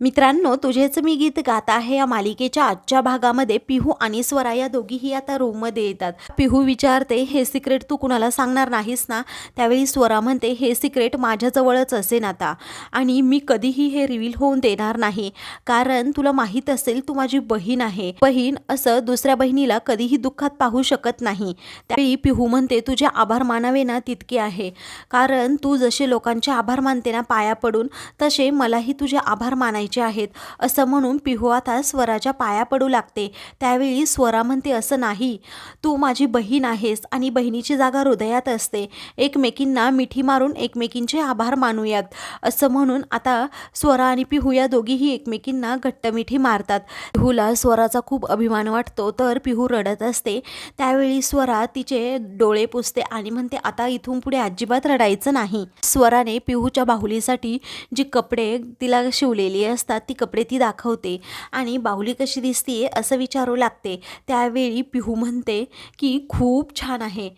मित्रांनो तुझेच मी गीत गात आहे या मालिकेच्या आजच्या भागामध्ये पिहू आणि स्वरा या दोघीही आता रूममध्ये येतात. पिहू विचारते हे सिक्रेट तू कुणाला सांगणार नाहीस ना? त्यावेळी स्वरा म्हणते हे सिक्रेट माझ्याजवळच असेन आता आणि मी कधीही हे रिव्हील होऊन देणार नाही. कारण तुला माहीत असेल तू माझी बहीण आहे. बहीण असं दुसऱ्या बहिणीला कधीही दुःखात पाहू शकत नाही. त्यावेळी पिहू म्हणते तुझे आभार मानावे ना तितके आहे. कारण तू जसे लोकांचे आभार मानते ना पाया पडून तसे मलाही तुझे आभार मानायचे आहेत. असं म्हणून पिहू आता स्वराच्या पाया पडू लागते. त्यावेळी स्वरा म्हणते असं नाही. तू माझी बहीण आहेस आणि बहिणीची जागा हृदयात असते. एकमेकींना मिठी मारून एकमेकींचे आभार मानूयात. असं म्हणून आता स्वरा आणि पिहू या दोघीही एकमेकींना घट्ट मिठी मारतात. पिहूला स्वराचा खूप अभिमान वाटतो तर पिहू रडत असते. त्यावेळी स्वरा तिचे डोळे पुसते आणि म्हणते आता इथून पुढे अजिबात रडायचं नाही. स्वराने पिहूच्या बाहुलीसाठी जी कपडे तिला शिवलेली असतात ती कपडे ती दाखवते आणि बाहुली कशी दिसते असं विचारू लागते. त्यावेळी पिहू म्हणते की खूप छान आहे.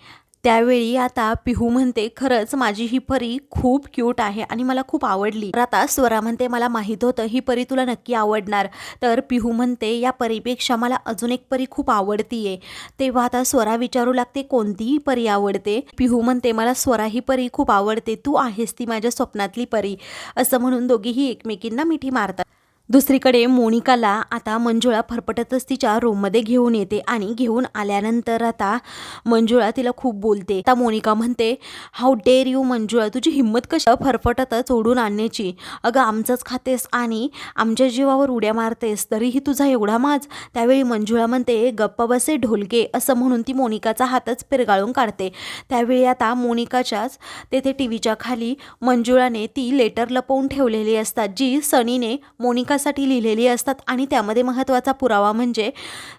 त्यावेळी आता पिहू म्हणते खरंच माझी ही परी खूप क्यूट आहे आणि मला खूप आवडली. तर आता स्वरा म्हणते मला माहीत होतं ही परी तुला नक्की आवडणार. तर पिहू म्हणते या परीपेक्षा मला अजून एक परी खूप आवडतीये. तेव्हा आता स्वरा विचारू लागते कोणतीही परी आवडते? पिहू म्हणते मला स्वरा ही परी खूप आवडते. तू आहेस ती माझ्या स्वप्नातली परी. असं म्हणून दोघीही एकमेकींना मिठी मारतात. दुसरीकडे मोनिकाला आता मंजुळा फरफटतच तिच्या रूममध्ये घेऊन येते आणि घेऊन आल्यानंतर आता मंजुळा तिला खूप बोलते. आता मोनिका म्हणते हाऊ डेअर यू मंजुळा? तुझी हिंमत कशा फरफटतच ओढून आणण्याची? अगं आमचंच खातेस आणि आमच्या जीवावर उड्या मारतेस तरीही तुझा एवढा माज. त्यावेळी मंजुळा म्हणते गप्प बसे ढोलके असं म्हणून ती मोनिकाचा हातच पिरगाळून काढते. त्यावेळी आता मोनिकाच्याच तेथे टी व्हीच्या खाली मंजुळाने ती लेटर लपवून ठेवलेली असतात जी सनीने मोनिका मोनिकासाठी लिहिलेली असतात. आणि त्यामध्ये महत्त्वाचा पुरावा म्हणजे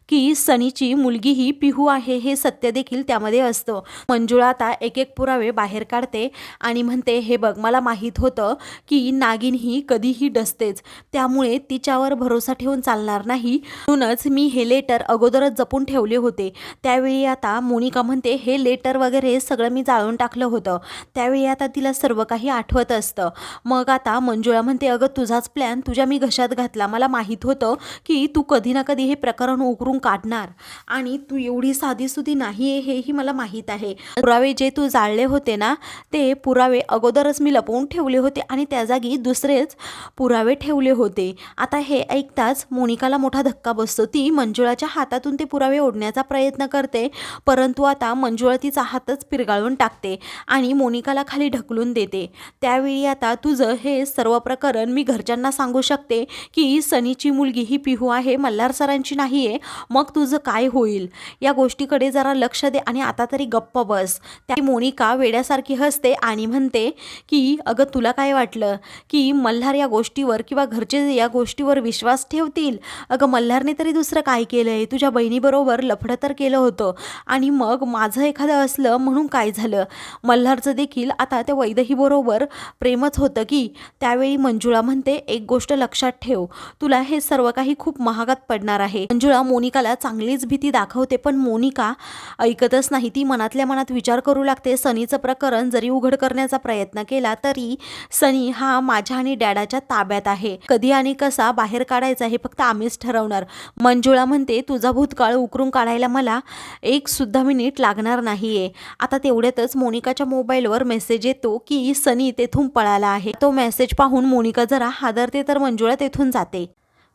की सनीची मुलगी ही पिहू आहे हे सत्य देखील त्यामध्ये असतं. मंजुळा आता एक एक पुरावे बाहेर काढते आणि म्हणते हे बघ मला माहीत होतं की नागिन ही कधीही डसतेच. त्यामुळे तिच्यावर भरोसा ठेवून चालणार नाही. म्हणूनच मी हे लेटर अगोदरच जपून ठेवले होते. त्यावेळी आता मोनिका म्हणते हे लेटर वगैरे सगळं मी जाळून टाकलं होतं. त्यावेळी आता तिला सर्व काही आठवत असतं. मग आता मंजुळा म्हणते अगं तुझाच प्लॅन तुझ्या मी घशात घातला. मला माहीत होतं की तू कधी ना कधी हे प्रकरण उकरून काढणार. आणि तू एवढी साधीसुधी नाही आहे हेही मला माहीत आहे. पुरावे जे तू जाळले होते ना ते पुरावे अगोदरच मी लपवून ठेवले होते आणि त्या जागी दुसरेच पुरावे ठेवले होते. आता हे ऐकताच मोनिकाला मोठा धक्का बसतो. ती मंजुळाच्या हातातून ते पुरावे ओढण्याचा प्रयत्न करते परंतु आता मंजुळा तिचा हातच पिरगाळून टाकते आणि मोनिकाला खाली ढकलून देते. त्यावेळी आता तुझं हे सर्व प्रकरण मी घरच्यांना सांगू शकते की सनीची मुलगी ही पिहू आहे मल्हार सरांची नाही आहे मग तुझं काय होईल? या गोष्टीकडे जरा लक्ष दे आणि आता तरी गप्प बस. त्या मोनिका वेड्यासारखी हसते आणि म्हणते की अगं तुला काय वाटलं की मल्हार या गोष्टीवर किंवा घरचे या गोष्टीवर विश्वास ठेवतील? अगं मल्हारने तरी दुसरं काय केलं आहे तुझ्या बहिणीबरोबर लफडं तर केलं होतं आणि मग माझं एखादं असलं म्हणून काय झालं? मल्हारचं देखील आता त्या वैदहीबरोबर प्रेमच होतं की. त्यावेळी मंजुळा म्हणते एक गोष्ट लक्षात ठेव. तुला हे सर्व काही खूप महागात पडणार आहे. मंजुळा मोनिकाला चांगलीच भीती दाखवते पण मोनिका ऐकतच नाही. ती मनातल्या मनात विचार करू लागते. सनीचं प्रकरण जरी उघड करण्याचा प्रयत्न केला तरी सनी हा माझ्या आणि डॅडाच्या ताब्यात आहे. कधी आणि कसा बाहेर काढायचा हे फक्त आम्हीच ठरवणार. मंजुळा म्हणते तुझा भूतकाळ उकरून काढायला मला एक सुद्धा मिनिट लागणार नाहीये. आता तेवढ्यातच मोनिकाच्या मोबाईलवर मेसेज येतो की सनी तेथून पळाला आहे. तो मेसेज पाहून मोनिका जरा हादरते तर मंजुळा ते तेथून जाते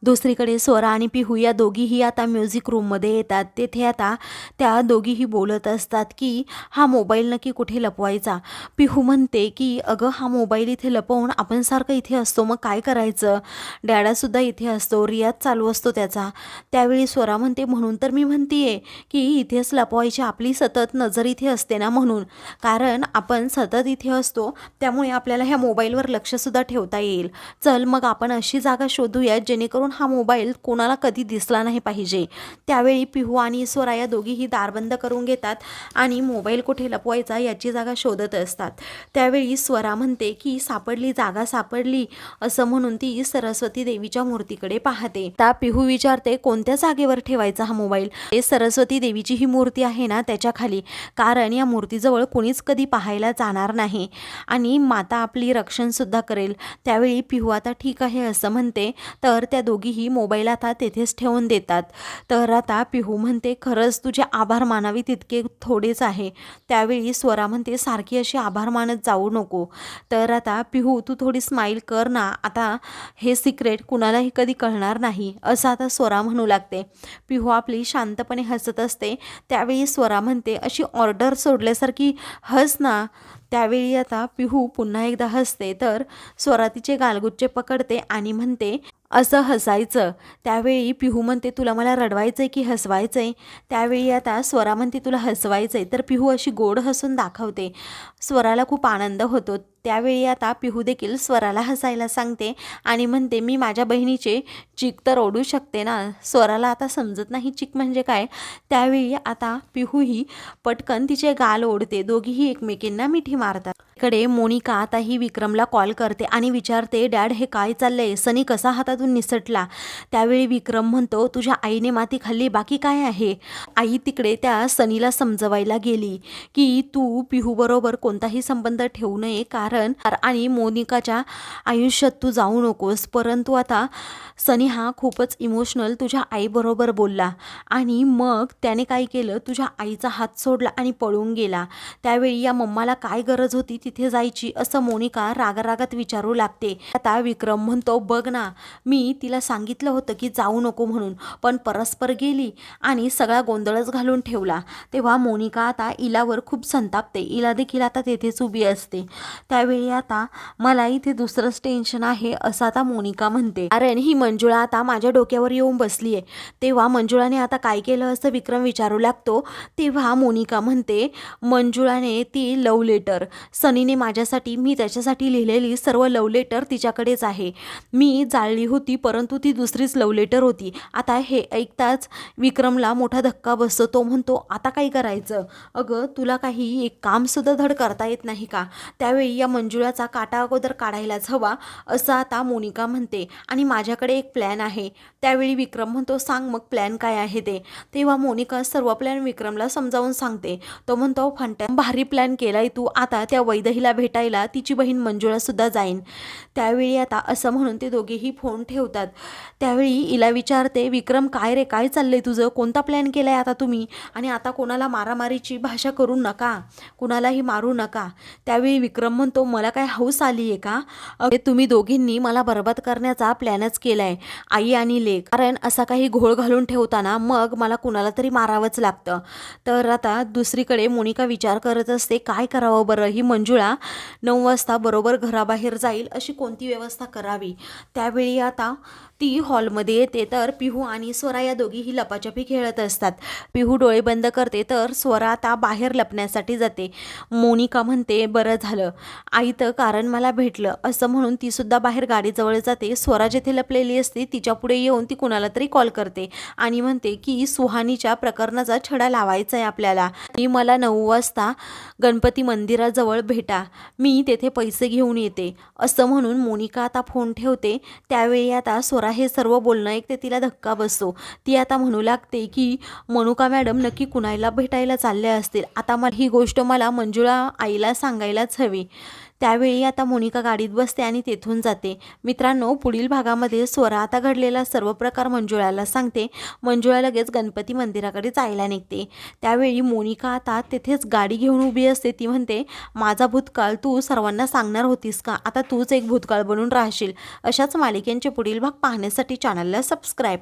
दुसरीकडे स्वरा आणि पिहू या दोघीही आता म्युझिक रूममध्ये येतात. तेथे आता त्या दोघीही बोलत असतात की हा मोबाईल नक्की कुठे लपवायचा? पिहू म्हणते की अगं हा मोबाईल इथे लपवून आपण सारखं इथे असतो मग काय करायचं? डॅडासुद्धा इथे असतो रियाज चालू असतो त्याचा. त्यावेळी स्वरा म्हणते म्हणून तर मी म्हणतीये की इथेच लपवायची आपली सतत नजर इथे असते ना म्हणून. कारण आपण सतत इथे असतो त्यामुळे आपल्याला ह्या मोबाईलवर लक्षसुद्धा ठेवता येईल. चल मग आपण अशी जागा शोधूया जेणेकरून जेणेकरून हा मोबाईल कोणाला कधी दिसला नाही पाहिजे. त्यावेळी पिहू आणि स्वरा या दोघीही दारबंद करून घेतात आणि मोबाईल कुठे लपवायचा याची जागा शोधत असतात. त्यावेळी स्वरा म्हणते की सापडली जागा सापडली असं म्हणून ती सरस्वती देवीच्या मूर्तीकडे पाहते. त्या पिहू विचारते कोणत्या जागेवर ठेवायचा हा मोबाईल? हे सरस्वती देवीची ही मूर्ती आहे ना त्याच्याखाली. कारण या मूर्तीजवळ कोणीच कधी पाहायला जाणार नाही आणि माता आपली रक्षण सुद्धा करेल. त्यावेळी पिहू आता ठीक आहे असं म्हणते. तर त्या दोघीही मोबाईल आता तेथेच ठेवून देतात. तर आता पिहू म्हणते खरंच तुझे आभार मानावे तितके थोडेच आहे. त्यावेळी स्वरा म्हणते सारखी अशी आभार मानत जाऊ नको. तर आता पिहू तू थोडी स्माईल कर ना. आता हे सिक्रेट कुणालाही कधी कळणार नाही. असं आता स्वरा म्हणू लागते. पिहू आपली शांतपणे हसत असते. त्यावेळी स्वरा म्हणते अशी ऑर्डर सोडल्यासारखी हस ना. त्यावेळी आता पिहू पुन्हा एकदा हसते. तर स्वरा तिचे गालगुच्चे पकडते आणि म्हणते असं हसायचं. त्यावेळी पिहू म्हणते तुला मला रडवायचं आहे की हसवायचं आहे त्यावेळी आता स्वरा म्हणते तुला हसवायचं आहे तर पिहू अशी गोड हसून दाखवते. स्वराला खूप आनंद होतो. त्यावेळी आता पिहू देखील स्वराला हसायला सांगते आणि म्हणते मी माझ्या बहिणीचे चिक तर ओढू शकते ना? स्वराला आता समजत नाही चिक म्हणजे काय? त्यावेळी आता पिहू ही पटकन तिचे गाल ओढते. दोघीही एकमेकींना मिठी मारतात. इकडे मोनिका आताही विक्रमला कॉल करते आणि विचारते डॅड हे काय चाललंय? सनी कसा हातातून निसटला? त्यावेळी विक्रम म्हणतो तुझ्या आईने माती खाल्ली बाकी काय आहे? आई तिकडे त्या सनीला समजवायला गेली की तू पिहूबरोबर कोणताही संबंध ठेवू नये कारण आणि मोनिकाच्या आयुष्यात तू जाऊ नकोस परंतु आता सनी हा खूपच इमोशनल तुझ्या आईबरोबर बोलला आणि मग त्याने काय केलं? तुझ्या आईचा हात सोडला आणि पळून गेला. त्यावेळी या मम्माला काय गरज होती? तिथे जायची असं मोनिका रागारागात विचारू लागते. आता विक्रम म्हणतो बघ ना मी तिला सांगितलं होतं की जाऊ नको म्हणून पण परस्पर गेली आणि सगळा गोंधळच घालून ठेवला. तेव्हा मोनिका आता इलावर खूप संतापते. इला देखील आता तेथेच उभी असते. त्यावेळी आता मला इथे दुसरंच टेन्शन आहे असं आता मोनिका म्हणते. कारण ही मंजुळा आता माझ्या डोक्यावर येऊन बसली आहे तेव्हा मंजुळाने आता काय केलं असं विक्रम विचारू लागतो तेव्हा मोनिका म्हणते मंजुळाने ती लव लेटर सनीने माझ्यासाठी मी त्याच्यासाठी लिहिलेली सर्व लव लेटर तिच्याकडेच आहे. मी जाळली होती परंतु ती दुसरीच लव लेटर होती. आता हे ऐकताच विक्रमला मोठा धक्का बसतो तो म्हणतो आता काय करायचं? अगं तुला काही एक कामसुद्धा धड करता येत नाही का? त्यावेळी या मंजुळाचा काटा अगोदर काढायलाच हवा असं आता मोनिका म्हणते. आणि माझ्याकडे एक प्लॅन आहे. त्यावेळी विक्रम म्हणतो सांग मग प्लॅन काय आहे ते. तेव्हा मोनिका सर्व प्लॅन विक्रमला समजावून सांगते. तो म्हणतो फंट्या भारी प्लॅन केलाय तू. आता त्या दहीला भेटायला तिची बहीण मंजुळासुद्धा जाईन. त्यावेळी आता असं म्हणून ते दोघेही फोन ठेवतात. त्यावेळी इला विचारते विक्रम काय रे? काय चाललंय तुझं? कोणता प्लॅन केला आहे आता तुम्ही? आणि आता कोणाला मारामारीची भाषा करू नका. कुणालाही मारू नका. त्यावेळी विक्रम म्हणतो मला काय हौस आली आहे का? अरे तुम्ही दोघींनी मला बरबाद करण्याचा प्लॅनच केलाय आई आणि लेख कारण असा काही घोळ घालून ठेवताना मग मला कुणाला तरी मारावंच लागतं. तर आता दुसरीकडे मोनिका विचार करत असते काय करावं बरं? ही मंजूळ नऊ वाजता बरोबर घराबाहेर जाईल अशी कोणती व्यवस्था करावी? त्यावेळी आता ती हॉलमध्ये येते तर पिहू आणि स्वरा या दोघीही लपाछपी खेळत असतात. पिहू डोळे बंद करते तर स्वरा आता बाहेर लपण्यासाठी जाते. मोनिका म्हणते बरं झालं. आई तर कारण मला भेटलं. असं म्हणून ती सुद्धा बाहेर गाडीजवळ जाते. स्वरा जिथे लपलेली असते तिच्यापुढे येऊन ती कुणाला तरी कॉल करते आणि म्हणते की सुहानीच्या प्रकरणाचा छडा लावायचा आहे आपल्याला. ती मला नऊ वाजता गणपती मंदिराजवळ भेट मी तेथे पैसे घेऊन येते. असं म्हणून मोनिका आता फोन ठेवते. त्यावेळी आता स्वरा हे सर्व बोलणं ऐकते तिला धक्का बसतो. ती आता म्हणू लागते की मनुका मॅडम नक्की कुणाला भेटायला चालल्या असतील? आता मला ही गोष्ट मला मंजुळा आईला सांगायलाच हवी. त्यावेळी आता मोनिका गाडीत बसते आणि तेथून जाते. मित्रांनो पुढील भागामध्ये स्वरा आता घडलेला सर्व प्रकार मंजुळाला सांगते. मंजुळा लगेच गणपती मंदिराकडे जायला निघते. त्यावेळी मोनिका आता तेथेच गाडी घेऊन उभी असते. ती म्हणते माझा भूतकाळ तू सर्वांना सांगणार होतीस का? आता तूच एक भूतकाळ बनून राहशील. अशाच मालिकेंचे पुढील भाग पाहण्यासाठी चॅनलला सबस्क्राईब